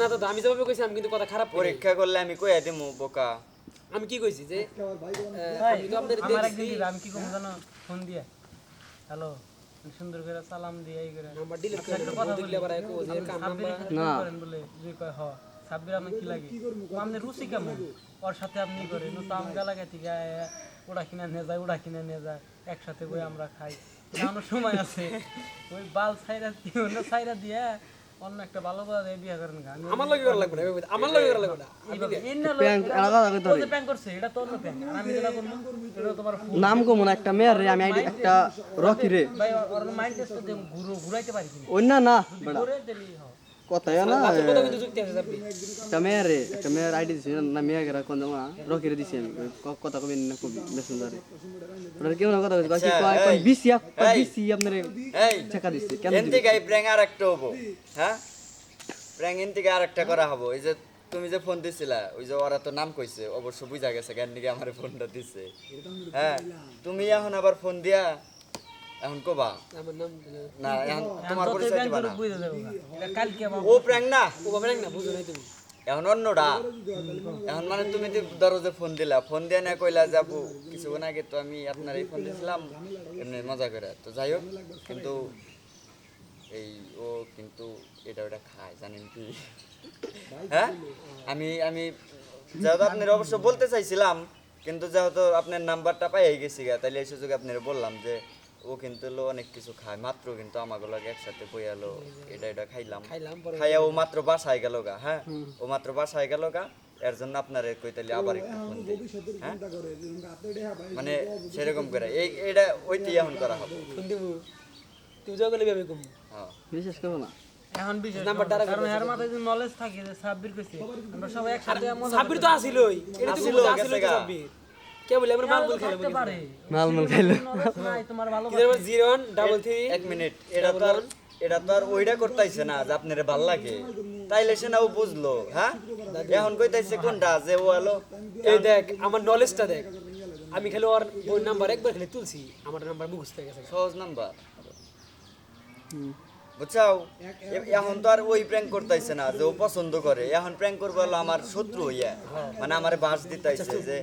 না দাদা আমি যেভাবে কইছি আমি কিন্তু কথা খারাপ পরীক্ষা করলে আমি কইয়া দিমু বোকা। আমি কি কইছি যে আমি তো আপনাদের আমার একদিন আমি কি করব জানো? ফোন দিয়ে। হ্যালো সুন্দর করে সালাম দিয়ে এই করে। নাম্বার ডিলিট করে দেখলে আবার একো যে কাম নাম্বার? করেন বলে যে কয় হ। সাব্বির আমি কি লাগে? আপনি রুচি কেমন? ওর সাথে আপনি করেন তো আম গালাগে থেকে ওরা কিনে নিয়ে যায় ওরা কিনে নিয়ে যায় একসাথে বই আমরা খাই। এখনও সময় আছে। ওই বাল ছাইরা দিয়ে অন্য ছাইরা দিয়ে অন্য একটা ভালো কথা দিয়ে বিয়ে করেন গা। আমার লাগে করা লাগবে না আমার লাগে করা লাগবে না। এইভাবে এই না লোক- প্যাং করছে এটা তো অন্য প্যাং। আর আমি যেটা করলাম এটা তোমার ফুল নাম কমন একটা মেয়ের রে আমি আইডি একটা রকি রে। ভাই ওর- ওর মাইন্ড টেস্ট তো ঘুরো ঘুরাইতে পারি অন্য না বেটা। ঘুরে দিলি হ না কথা কিন্তু যুক্তি আছে আপনি একটা মেয়ের রে একটা আইডি দিছি না মেয়ে গেরা কোন জামা রকি রে দিছি আমি কথা কবি না কবি মেসেঞ্জারে ওটা কেউ না কথা কইছে বাকি কয় কয় বিসি আপ বিসি আপনারে এই টাকা দিছে কেন এন থেকে এই প্র্যাঙ্ক আর একটা হব হ্যাঁ? প্র্যাঙ্ক এন থেকে আর একটা করা হব এই যে তুমি যে ফোন দিছিলা ওই যে ওরা তো নাম কইছে অবশ্য বুঝা গেছে কেন দিকে আমার ফোনটা দিছে। হ্যাঁ তুমি এখন আবার ফোন দিয়া এখন কবা? না এখন তোমার পরিচয় দিবা না। ও প্র্যাঙ্ক না? ও বাবা না বুঝো নাই তুমি। এখন অন্যটা এখন মানে তুমি যে ধরো যে ফোন দিলা ফোন দিয়ে না কইলা যাব। কিছুক্ষণ আগে তো আমি আপনার এই ফোন দিয়েছিলাম এমনি মজা করে। তো যাই হোক কিন্তু এই ও কিন্তু এটা ওটা খায় জানেন কি? হ্যাঁ? আমি আমি যেহেতু আপনার অবশ্য বলতে চাইছিলাম কিন্তু যেহেতু আপনার নাম্বারটা পাই গেছি গা তাহলে এই সুযোগে আপনার বললাম যে ও কিন্তু হলো অনেক কিছু খায় মাত্র কিন্তু আমাকে লাগে একসাথে বইয়ালো এটা এটা খাইলাম। খাইলাম খাইয়া ও মাত্র বাসায় গেল গা হ্যাঁ? ও মাত্র বাসায় গেল গা এর জন্য আপনার কই তাহলে আবার একটু ফোন দিই। হ্যাঁ? মানে সেরকম করে এই এটা ওইটাই এখন করা হবে। ফোন দিব। তুই যাও গেলে আমি কম হ্যাঁ। বিশ্বাস করো না। এখন বিশেষ নাম্বারটা। কারণ এর মাথায় যদি নলেজ থাকে যে সাব্বির কইছে আমরা সবাই একসাথে সাব্বির তো আসিলই। এটা তো আসিলই সাব্বির। কে বলে আমরা মাল খেলাম করতে পারে। মাল মাল খাইলো knowledge নাই তোমার ভালো কি জানো জিরো ওয়ান ডাবল থ্রি এক মিনিট এটা তো এটা তো আর ওইটা করতেছে না যে আপনার ভালো লাগে। তাইলে সে না ও বুঝলো হ্যাঁ? এখন কইতাইছে কোনটা যে ও হলো এই দেখ আমার নলেজটা দেখ। আমি খালি ওর ওর নাম্বার একবার খালি তুলছি আমার নাম্বার মুখস্থ হয়ে গেছে। সহজ নাম্বার। বুঝছাও? এখন তো আর ওই প্র্যাঙ্ক করতেছে না যে ও পছন্দ করে। এখন প্র্যাঙ্ক করব হলো আমার শত্রু হইয়া। মানে আমার বাস দিতাইছে যে